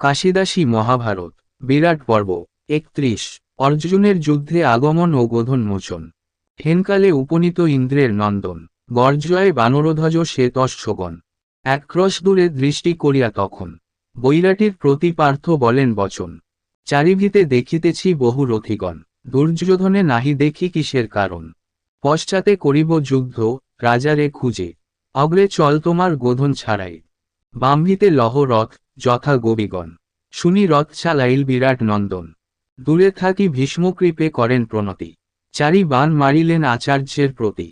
কাশিদাসী মহাভারত, বিরাট পর্ব, একত্রিশ, অর্জুনের যুদ্ধে আগমন ও গোধন মোচন হেনকালে উপনীত ইন্দ্রের নন্দন গর্জয় বানরধ্বজ এক ক্রশ দূরে দৃষ্টি করিয়া তখন, বৈরাটির প্রতি পার্থ বলেন বচন, চারিভিতে দেখিতেছি বহু রথিগণ, দুর্যোধনে নাহি দেখি কিসের কারণ। পশ্চাতে করিব যুদ্ধ, রাজারে খুঁজে, অগ্রে চল তোমার গোধন ছাড়াই। বামভিতে লহ রথ যথা গোবিগণ শুনি রথ চালাইল বিরাট নন্দন। দূরে থাকি ভীষ্মকৃপে করেন প্রণতি। চারি বান মারিলেন আচার্যের প্রতি।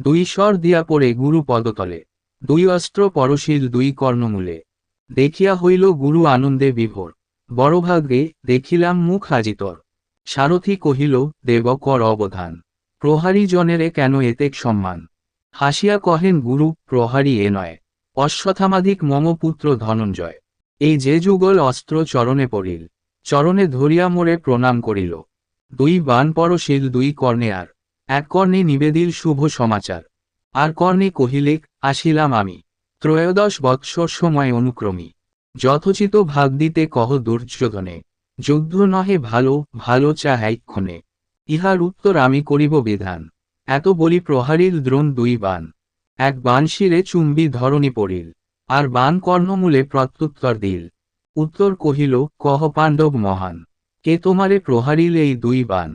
দুই স্বর দিয়া পড়ে গুরু পদতলে। দুই অস্ত্র পরশীল দুই কর্ণমূলে। দেখিয়া হইল গুরু আনন্দে বিভোর। বড়ভাগ্যে দেখিলাম মুখ হাজিতর। সারথি কহিল, দেব, কর অবধান। প্রহারী জনেরে কেন এতেক সম্মান? হাসিয়া কহেন, গুরু, প্রহারী এ নয়। অশ্বথামাধিক মম পুত্র ধনঞ্জয়। এই যে যুগল অস্ত্র চরণে পড়িল, চরণে ধরিয়া মোরে প্রণাম করিল। দুই বান পরশীল দুই কর্ণে আর, এক কর্ণে নিবেদিল শুভ সমাচার। আর কর্ণে কহিলেক আসিলাম আমি, ত্রয়োদশ বৎসর সময় অনুক্রমী। যথোচিত ভাগ দিতে কহ দুর্যোধনে, যুদ্ধ নহে ভালো ভালো চাহাইক্ষণে ইহার উত্তর আমি করিব বিধান, এত বলি প্রহারিল দ্রোণ দুই বান। এক বান শিরে চুম্বি ধরণী পড়িল আর বান কর্ণমূলে প্রত্যুত্তর দিল। উত্তর কহিল, কহ পাণ্ডব মহান, কে তোমারে প্রহারিল এই দুই বান?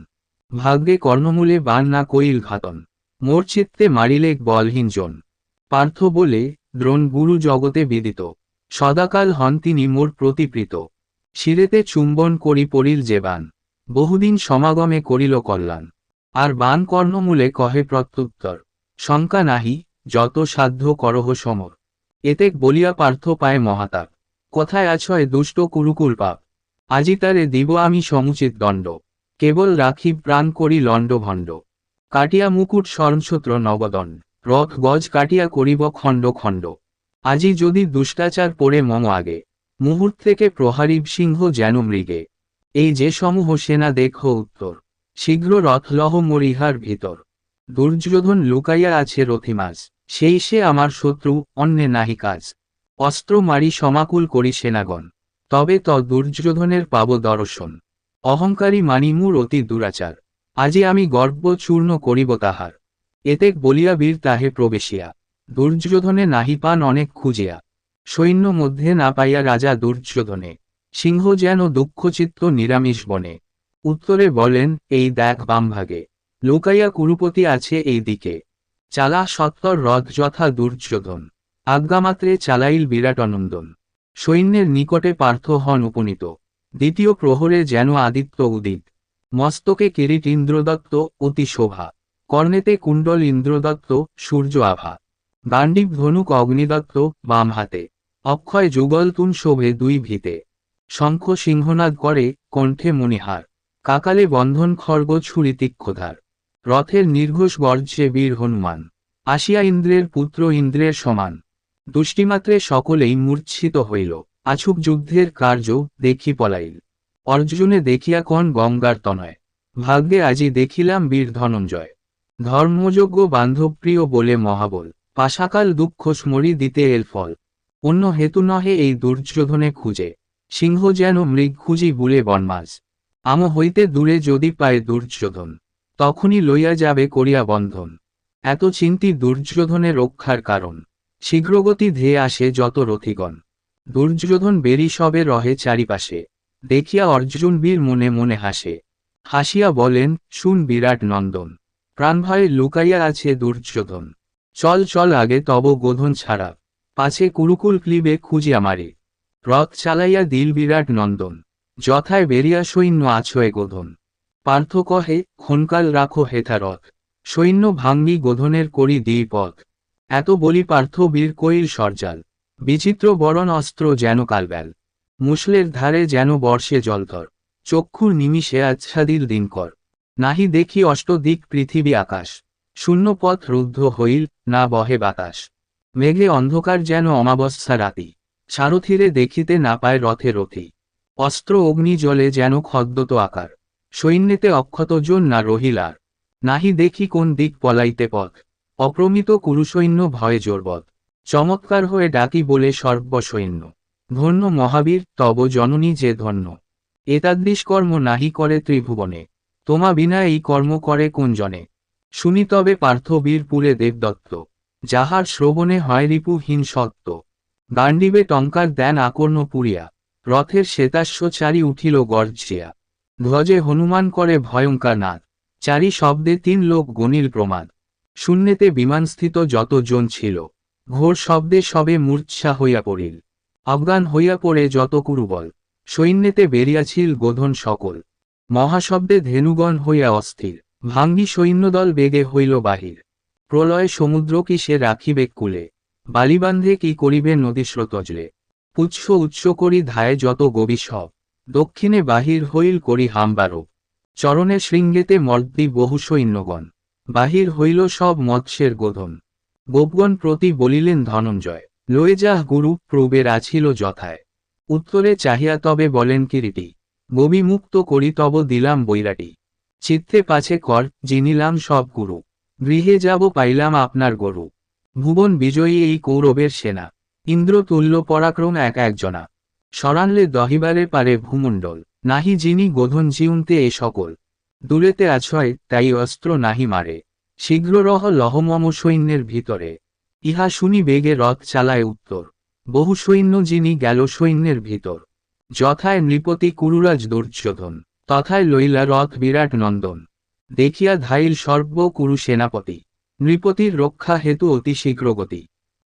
ভাগ্যে কর্ণমূলে বান না কইল ঘাতন, মোর চিত্তে মারিলেক বলহীন জন। পার্থ বলে, দ্রোণ গুরু জগতে বিদিত, সদাকাল হন তিনি মোর প্রতিপ্রীত। শিরেতে চুম্বন করি পড়িল যে বান, বহুদিন সমাগমে করিল কল্যাণ। আর বান কর্ণমূলে কহে প্রত্যুত্তর, শঙ্কা নাহি, যত সাধ্য করহ সমর। এতেক বলিয়া পার্থ পায় মহাতাপ কোথায় আছয় দুষ্ট কুরুকুল পাপ। আজি তারে দিব আমি সমুচিত দণ্ড। কেবল রাখি প্রাণ করি লণ্ড ভণ্ড। কাটিয়া মুকুট স্মরণসূত্র নবদণ্ড। রথ গজ কাটিয়া করিব খণ্ড খণ্ড। আজি যদি দুষ্টাচার পড়ে মম আগে। মুহূর্ত থেকে প্রহারী সিংহ যেন মৃগে। এই যে সমূহ সেনা দেখ উত্তর। শীঘ্র রথলহ মরিহার ভিতর। দুর্যোধন লুকাইয়া আছে রথিমাজ সেই সে আমার শত্রু, অন্যে নাহি কাজ। অস্ত্র মারি সমাকুল করি সেনাগণ। তবে ত দুর্যোধনের পাব দর্শন। অহংকারী মানিমুর অতি দুরাচার। আজি আমি গর্ব চূর্ণ করিব তাহার। এতেক বলিয়া বীর তাহে প্রবেশিয়া। দুর্যোধনে নাহি পান অনেক খুঁজিয়া। সৈন্য মধ্যে না পাইয়া রাজা দুর্যোধনে। সিংহ যেন দুঃখচিত্ত নিরামিষ বনে। উত্তরে বলেন, এই দেখ বামভাগে। লোকাইয়া কুরুপতি আছে এই দিকে। চালা সত্তর রথ যথা দুর্যোধন। আজ্ঞামাত্রে চালাইল বিরাট বিরাটনন্দন সৈন্যের নিকটে পার্থ হন উপনীত। দ্বিতীয় প্রহরে যেন আদিত্য উদিত। মস্তকে কিরিট ইন্দ্রদত্ত অতি শোভা। কর্ণেতে কুণ্ডল ইন্দ্রদত্ত সূর্য আভা। গান্ডীব ধনুক অগ্নিদত্ত বাম হাতে। অক্ষয় যুগলতুন শোভে দুই ভিতে। শঙ্খ সিংহনাদ করে কণ্ঠে মণিহার। কাকালে বন্ধন খর্গ ছুরি তীক্ষধার। রথের নির্ঘোষ গর্জে বীর হনুমান। আসিয়া ইন্দ্রের পুত্র ইন্দ্রের সমান। দুষ্টিমাত্রে সকলেই মূর্ছিত হইল। আছুক যুদ্ধের কার্য দেখি পলাইল। অর্জুনে দেখিয়া কন গঙ্গার তনয়। ভাগ্যে আজি দেখিলাম বীর ধনঞ্জয়। ধর্মযোগ্য বান্ধবপ্রিয় বলে মহাবল। পাশাকাল দুঃখ স্মরি দিতে এল ফল। অন্য হেতু নহে এই দুর্যোধনে খুঁজে। সিংহ যেন মৃগ খুঁজি বুলে বনমাস আম হইতে দূরে যদি পায় দুর্যোধন। তখনই লইয়া যাবে করিয়া বন্ধন। এত চিন্তি দুর্যোধনে রক্ষার কারণ। শীঘ্রগতি ধেয়ে আসে যত রথিগণ। দুর্যোধন বেরি সবে রহে চারিপাশে। দেখিয়া অর্জুন বীর মনে মনে হাসে। হাসিয়া বলেন, শুন বিরাট নন্দন প্রাণভয়ে লুকাইয়া আছে দুর্যোধন। চল চল আগে তব গোধন ছাড়া। পাছে কুরুকুল ক্লিবে খুঁজিয়া মারে। রথ চালাইয়া দিল বিরাট নন্দন। যথায় বেরিয়া সৈন্য আছয়ে গোধন। পার্থ কহে ক্ষণকাল রাখো হেথা রথ সৈন্য ভাঙ্গি গোধনের করি দিই পথ এত বলি পার্থ বীর কইল সরজাল। বিচিত্র বরণ অস্ত্র যেন কালবেল মুসলের ধারে যেন বর্ষে জলধর। চক্ষুর নিমিষে আচ্ছাদিল দিনকর। নাহি দেখি অষ্টদিক পৃথিবী আকাশ। শূন্য পথ রুদ্ধ হইল, না বহে বাতাস। মেঘে অন্ধকার যেন অমাবস্যা রাতি। সারথিরে দেখিতে না পায় রথে রথি। অস্ত্র অগ্নি জলে যেন খদ্দত আকার। সৈন্যেতে অক্ষতজন না রহিলার। নাহি দেখি কোন দিক পলাইতে পথ। অপ্রমিত কুরুসৈন্য ভয়ে জোরবৎ। চমৎকার হয়ে ডাকি বলে সর্বসৈন্য। ধন্য মহাবীর, তব জননী যে ধন্য। এতাদৃশ কর্ম নাহি করে ত্রিভুবনে। তোমা বিনা এই কর্ম করে কোন জনে শুনি তবে পার্থ বীরপুরে দেবদত্ত। যাহার শ্রবণে হয় রিপুহীন সত্য। গান্ডিবে টঙ্কার দেন আকর্ণ পুরিয়া। রথের শ্বেতাস্য চারি উঠিল গর্জিয়া। ধ্বজে হনুমান করে ভয়ঙ্কর নাদ চারি শব্দে তিন লোক গণিল প্রমাদ। শূন্যেতে বিমানস্থিত যত জন ছিল। ঘোর শব্দে সবে মূর্চ্ছা হইয়া পড়িল। আফগান হইয়া পড়ে যত কুরুবল। সৈন্যেতে বেরিয়াছিল গোধন সকল। মহাশব্দে ধেনুগণ হইয়া অস্থির। ভাঙ্গি সৈন্যদল বেগে হইল বাহির। প্রলয় সমুদ্র কি সে রাখিবে কুলে? বালিবান্ধে কি করিবে নদী স্রোতজলে? পুচ্ছ উচ্চ করি ধায় যত গবি সব। দক্ষিণে বাহির হইল করি হামবারো চরণে শৃঙ্গেতে মর্দি বহু সৈন্যগণ। বাহির হইল সব মৎস্যের গোধন। গোপগণ প্রতি বলিলেন ধনঞ্জয় লয়ে যাহ গুরু প্রবের আছিল যথায়। উত্তরে চাহিয়া তবে বলেন কিরিটি মুক্ত করি তব দিলাম বৈরাটি। চিত্তে পাছে কর, জিনিলাম সব গুরু। গৃহে যাব পাইলাম আপনার গরু। ভুবন বিজয়ী এই কৌরবের সেনা। ইন্দ্র তুল্য পরাক্রম এক একজনা। সরানলে দহিবারে পারে ভূমণ্ডল, নাহি যিনি গোধন জিউনতে এ সকল। দূরেতে আছয়, তাই অস্ত্র নাহি মারে। শীঘ্র রহ লহমম সৈন্যের ভিতরে। ইহা শুনি বেগে রথ চালায় উত্তর। বহু সৈন্য যিনি গেল সৈন্যের ভিতর। যথায় নৃপতি কুরুরাজ দুর্যোধন, তথায় লইলা রথ বিরাট নন্দন। দেখিয়া ধাইল সর্ব কুরু সেনাপতি। নৃপতির রক্ষা হেতু অতি শীঘ্রগতি।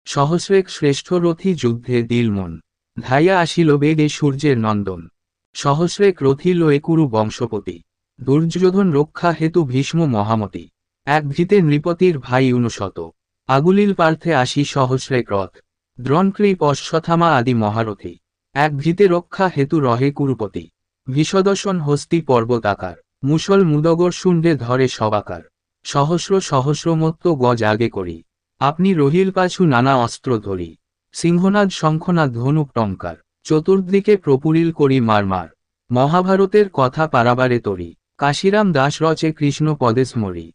সহস্রেক শ্রেষ্ঠ রথী যুদ্ধে দিল মন ধাইয়া আসিল বেগে সূর্যের নন্দন। সহস্রেক রথী লয়ে কুরু বংশপতি। দুর্যোধন রক্ষা হেতু ভীষ্ম মহামতি। এক ভিতে নৃপতির ভাই উনশত। আগুলিল পার্থে আসি সহস্রেক রথ। দ্রণকৃপ অশ্বথামা আদি মহারথী। এক ভিতে রক্ষা হেতু রহে কুরুপতি। বিষদর্শন হস্তি পর্বতাকার। মুসল মুদগর শুন্ডে ধরে সবাকার। সহস্র সহস্রমত্ত গজ আগে করি। আপনি রহিল পাছু নানা অস্ত্র ধরি। সিংহনাদ, শঙ্খনাদ, ধনুক, টঙ্কার। চতুর্দিকে প্রপুরিল করি মারমার মহাভারতের কথা পারাবারে তরি। কাশিরাম দাস রচে কৃষ্ণ পদে স্মরি।